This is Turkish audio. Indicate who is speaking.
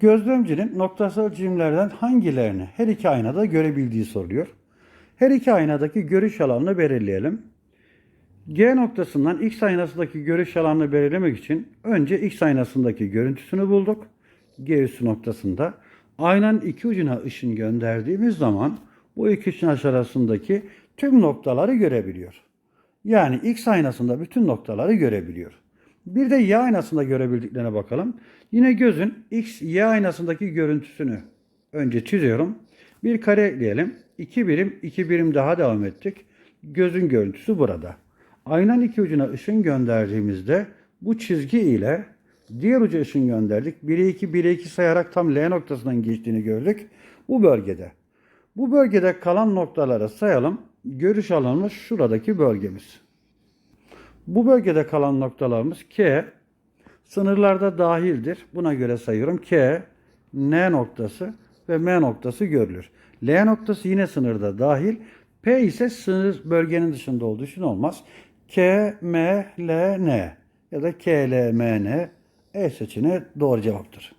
Speaker 1: Gözlemcinin noktasal cisimlerden hangilerini her iki aynada görebildiği soruluyor. Her iki aynadaki görüş alanını belirleyelim. G noktasından X aynasındaki görüş alanını belirlemek için önce X aynasındaki görüntüsünü bulduk. G üssü noktasında. Aynanın iki ucuna ışın gönderdiğimiz zaman bu iki ışın arasındaki tüm noktaları görebiliyor. Yani X aynasında bütün noktaları görebiliyor. Bir de Y aynasında görebildiklerine bakalım. Yine gözün X, Y aynasındaki görüntüsünü önce çiziyorum. Bir kare ekleyelim. 2 birim, 2 birim daha devam ettik. Gözün görüntüsü burada. Aynanın iki ucuna ışın gönderdiğimizde bu çizgi ile diğer uca ışın gönderdik. 1'e 2, 1'e 2 sayarak tam L noktasından geçtiğini gördük. Bu bölgede. Bu bölgede kalan noktaları sayalım. Görüş alanımız şuradaki bölgemiz. Bu bölgede kalan noktalarımız K, sınırlarda dahildir. Buna göre sayıyorum. K, N noktası ve M noktası görülür. L noktası yine sınırda dahil. P ise sınır bölgenin dışında olduğu için olmaz. K, M, L, N ya da K, L, M, N, E seçeneği doğru cevaptır.